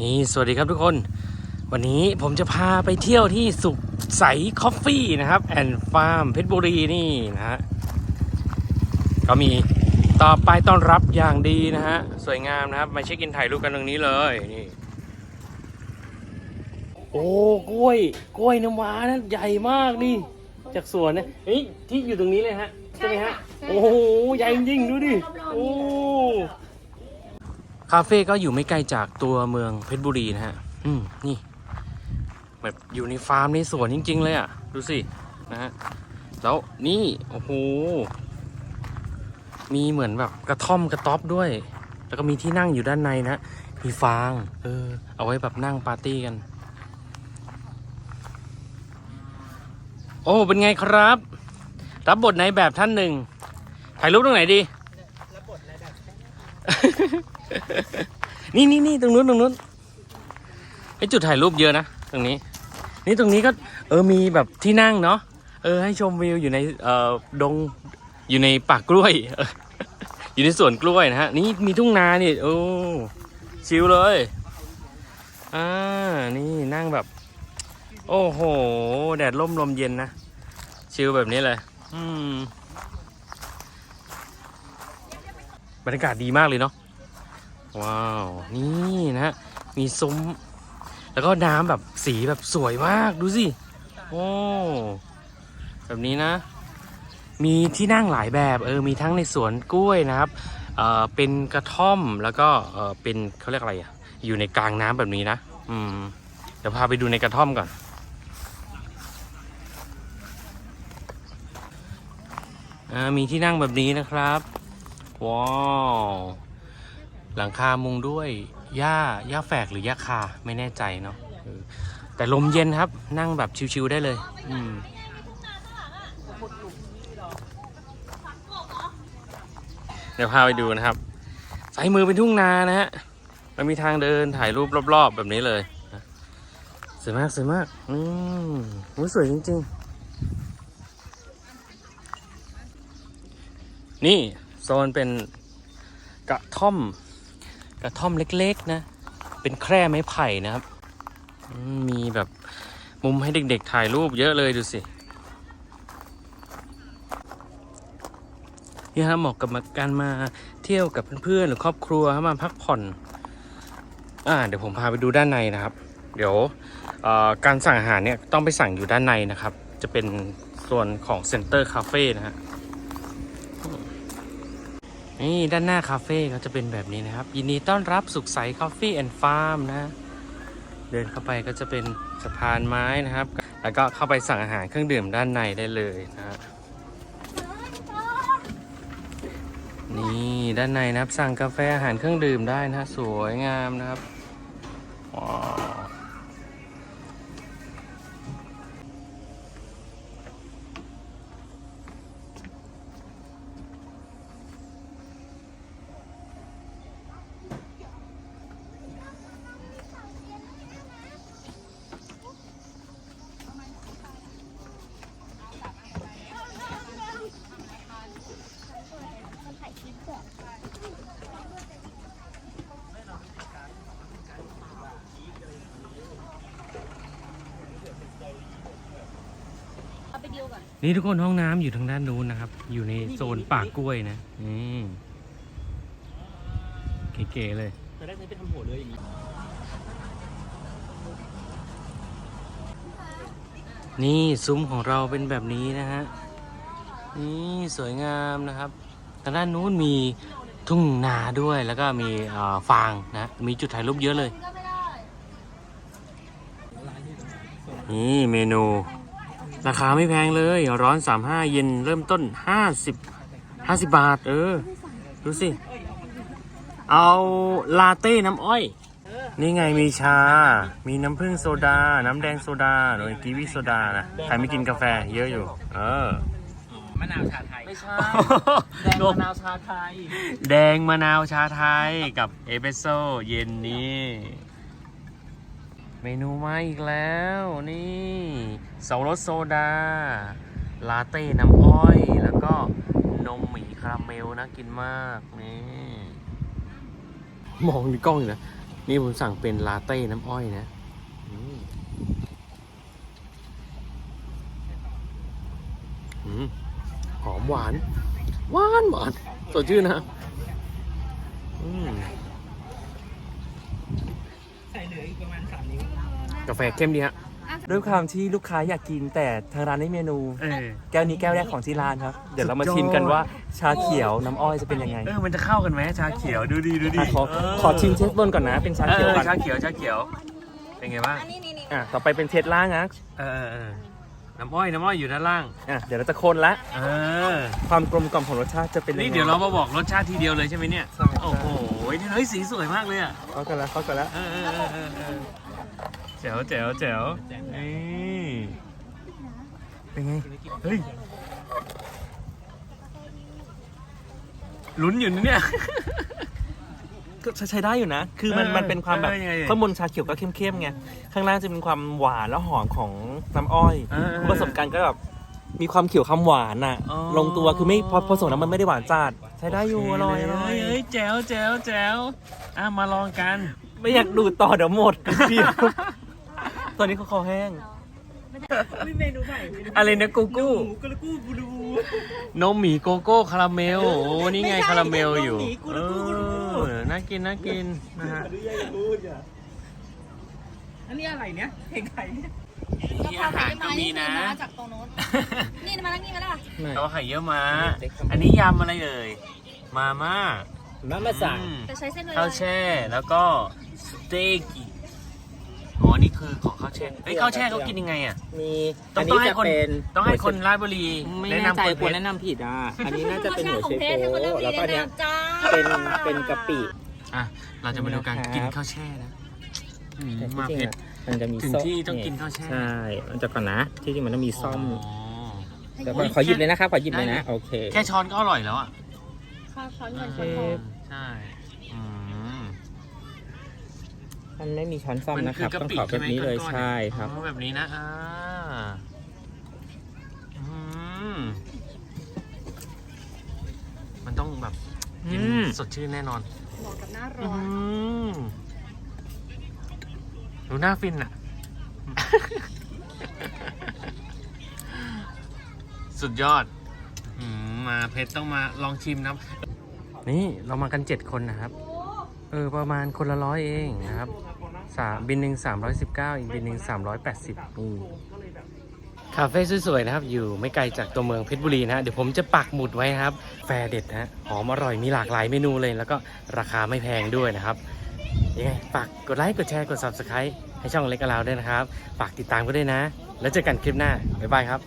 นี่สวัสดีครับทุกคน วันนี้ผมจะพาไปเที่ยวที่สุขใสคอฟฟี่นะครับแอนด์ฟาร์มเพชรบุรีนี่นะฮะก็มีต่อไปต้อนรับอย่างดีนะฮะ สวยงามนะครับ มาเช็คอินถ่ายรูปกันตรงนี้เลยนี่โอ้กล้วย กล้วยน้ำว้านะใหญ่มากนี่ จากสวนนะเฮ้ยที่อยู่ตรงนี้เลยฮะ ใช่ไหมฮะใช่ค่ะโอ้โห ใหญ่จริงๆดูดิ โอ้ คาเฟ่ก็อยู่ไม่ไกลจากตัวเมืองเพชรบุรีนะฮะ อืม นี่ แบบอยู่ในฟาร์มในสวนจริง ๆ เลยอะ ดูสิ นะฮะ แล้วนี่ โอ้โห มีเหมือนแบบกระท่อมกระต๊อบด้วย แล้วก็มีที่นั่งอยู่ด้านในนะ มีฟาง เออ เอาไว้แบบนั่งปาร์ตี้กัน โอ้ เป็นไงครับ รับบทในแบบท่านหนึ่ง ถ่ายรูปตรงไหนดี นี่นี่นี่ตรงนู้นตรงนู้นไอจุดถ่ายรูปเยอะนะตรงนี้ นี่ตรงนี้ก็เออมีแบบที่นั่งเนาะเออให้ชมวิวอยู่ในเอ่อดงอยู่ในป่ากล้วย อยู่ในสวนกล้วยนะฮะ นี่มีทุ่งนานี่โอ้ชิลเลยอ่านี่นั่งแบบ โอ้โห แดดร่มลมเย็นนะ ชิลแบบนี้เลย อืมบรรยากาศดีมากเลยเนาะ ว้าว นี่นะ มีซุ้ม แล้วก็น้ำแบบสีแบบสวยมากดูสิโอ้แบบนี้นะ มีที่นั่งหลายแบบเออมีทั้งในสวนกล้วยนะครับเออเป็นกระท่อมแล้วก็เออเป็นเขาเรียกอะไรอะอยู่ในกลางน้ำแบบนี้นะ อืม เดี๋ยวพาไปดูในกระท่อมก่อนอ่ามีที่นั่งแบบนี้นะครับ ว้าว หลังคามุงด้วยหญ้าหญ้าแฝกหรือหญ้าคาไม่แน่ใจเนาะแต่ลมเย็นครับ นั่งแบบชิวๆได้เลย อืมเดี๋ยวพาไปดูนะครับสายมือเป็นทุ่งนานะฮะมันมีทางเดินถ่ายรูปรอบ ๆ แบบนี้เลยสวยมากสวยมาก อืมสวยจริง ๆ นี่ โซนเป็นกระท่อม กระท่อมเล็กๆนะ เป็นแคร่ไม้ไผ่นะครับ มีแบบมุมให้เด็กๆถ่ายรูปเยอะเลยดูสินี่ฮะเหมาะกับการมาเที่ยวกับเพื่อนๆหรือครอบครัวมาพักผ่อน อ่า เดี๋ยวผมพาไปดูด้านในนะครับ เดี๋ยวการสั่งอาหารเนี่ยต้องไปสั่งอยู่ด้านในนะครับ จะเป็นส่วนของเซ็นเตอร์คาเฟ่นะฮะ นี่ด้านหน้าคาเฟ่เขาจะเป็นแบบนี้นะครับ ยินดีต้อนรับสุขใสคาเฟ่แอนด์ฟาร์มนะ เดินเข้าไปก็จะเป็นสะพานไม้นะครับ แล้วก็เข้าไปสั่งอาหารเครื่องดื่มด้านในได้เลยนะฮะนี่ด้านในนะครับสั่งกาแฟอาหารเครื่องดื่มได้นะสวยงามนะครับ นี่ทุกคนห้องน้ำอยู่ทางด้านนู้นนะครับ อยู่ในโซนป่ากล้วยนะนี่เก๋ๆเลยจะได้ใช้ไปทำหัวเลยอย่างนี้นี่ซุ้มของเราเป็นแบบนี้นะฮะ นี่สวยงามนะครับทางด้านนู้นมีทุ่งนาด้วยแล้วก็มีเอ่อฟางนะ มีจุดถ่ายรูปเยอะเลย นี่เมนู ราคาไม่แพงเลย ร้อน 35 เย็นเริ่มต้น 50 50 บาท เออ ดูสิ เอาลาเต้น้ำอ้อย นี่ไงมีชา มีน้ำผึ้งโซดา น้ำแดงโซดาหรือกีวีโซดานะ ใครไม่กินกาแฟเยอะอยู่ เออ มะนาวชาไทย ไม่ใช่ แดงงงมะนาวชาไทย แดงมะนาวชาไทยกับเอสเปรสโซ่เย็นนี้ เมนูมาอีกแล้วนี่ เสารสโซดา ลาเต้น้ำอ้อย แล้วก็นมหมีคาราเมลนะกินมากนี่มองในกล้องอยู่นะ นี่ผมสั่งเป็นลาเต้น้ำอ้อยนะอืมอืมหอมหวาน หวานหวานสดชื่นนะอืมใส่เหลืออีกประมาณสามนิ้ว กาแฟเข้มดีฮะ ด้วยความที่ลูกค้าอยากกินแต่ทางร้านได้เมนู เออแก้วนี้แก้วแรกของที่ร้านครับ เดี๋ยวเรามาสุดยอดชิมกันว่าชาเขียวน้ำอ้อยจะเป็นยังไงเออมันจะเข้ากันไหมชาเขียวดูดีดูดีอะขอขอชิมเทสบนก่อนนะ เป็นชาเอเขียวอก่อนชาเขียวชาเขียว เป็นไงบ้างอะต่อไปเป็นเทสล่างนะเออเออเออน้ำอ้อยน้ำอ้อยอยู่ด้านล่างอะเดี๋ยวเราจะคนละเออความกลมกล่อมของรสชาติจะเป็นยังไงนี่เดี๋ยวเรามาบอกรสชาติทีเดียวเลยใช่ไหมเนี่ยใช่โอ้โหเฮ้ยสีสวยมากเลยอะเข้ากันแล้วเข้ากันแล้ว เออเออเออเออเออ แจ๋วแจ๋วแจ๋วนี่เป็นไง เฮ้ย ลุ้นอยู่นะเนี่ย ก็ใช้ได้อยู่นะ คือมันเออมันเป็นความแบบเออยังไงข้างบนชาเขียวก็เข้มๆไง ข้างล่างจะเป็นความหวานและหอมของน้ำอ้อยเออเออผสมกันก็แบบมีความเขียวคำหวานน่ะ อ๋อ ลงตัว คือไม่พอผสมแล้วมันไม่ได้หวานจัด ใช้ได้อยู่อร่อยอร่อยเฮ้ยแจ๋วแจ๋วแจ๋วอะมาลองกัน ไม่อยากดูดต่อเดี๋ยวหมดเดียว ตอนนี้เขาคอแห้งไม่เมนูใหม่เมนูอะไรนะกูกูหมูกระกู้บูดูนมหมีโกโก้คาราเมล โอ้นี่ไงไม่ใช่คาราเมลอยู่นมหมีกูเอรู้กูรู้อน่ากินน่ากินนะฮะอันนี้อะไรเนี่ยเพลงใครเนี่ยมีอาหารก็มีนะจากตรงนู้นนี่มาแล้วนี่มาแล้วเอาไข่เยอะมา อันนี้ยำอะไรเอ่ย มาม่ามามาสั่งอืมจะใช้เส้นเลยข้าวแช่แล้วก็สเต็กอ๋อนี่ คือของข้าวแช่เฮ้ยข้าวแช่เขากินยังไงอะ มีต้องต้องให้คนต้องให้คนราชบุรีไม่แนะแน่ใจนำคนควรเพชแนะรนำผิดอะ อันนี้น่าจะเป็นหมูของเชเพโปชรให้คนเลือกแล้วก็ดีอันเนี้ยนะจ้าเป็นเป็นกะปิ อะเราจะมาดูการนะครับ กินข้าวแช่นะอืมแต่มาที่จเพริงชรอะมันจะมีถึงส้มที่ต้องกินข้าวแช่ ใช่มันจะก่อนนะที่จริงมันต้องมีส้มอ๋อ แต่ก่อนขอหยิบเลยนะครับขอหยิบเลยนะโอเค แค่ช้อนก็อร่อยแล้วอะข้าวช้อนเงินโอช้เคอนทอง ใช่อืม มันไม่มีช้อนส้อมมันนะคคือรับกะต้องปิขอแบบนี้เลยก้อนๆใช่ครับอ๋อแบบนี้นะอ่าอืมมันต้องแบบกินอืมสดชื่นแน่นอนเหมาะกับหน้าร้อือนมดูหน้าฟินอะ สุดยอดอืมมาเพชรต้องมาลองชิมนะนี่เรามากันเจ็ดคนนะครับ เออประมาณคนละร้อยเองนะครับสามบินหนึ่งสามร้อยสิบเก้าอีกบินหนึ่งสามร้อยแปดสิบนี่คาเฟ่สวยๆนะครับ อยู่ไม่ไกลจากตัวเมืองเพชรบุรีนะฮะเดี๋ยวผมจะปักหมุดไว้ครับ แฟร์เด็ดนะฮะหอมอร่อยมีหลากหลายเมนูเลย แล้วก็ราคาไม่แพงด้วยนะครับยังไงฝากกดไลค์กดแชร์กด subscribe ให้ช่องเล็กกับเราด้วยนะครับ ฝากติดตามก็ด้วยนะ แล้วเจอกันคลิปหน้า บ๊ายบายครับ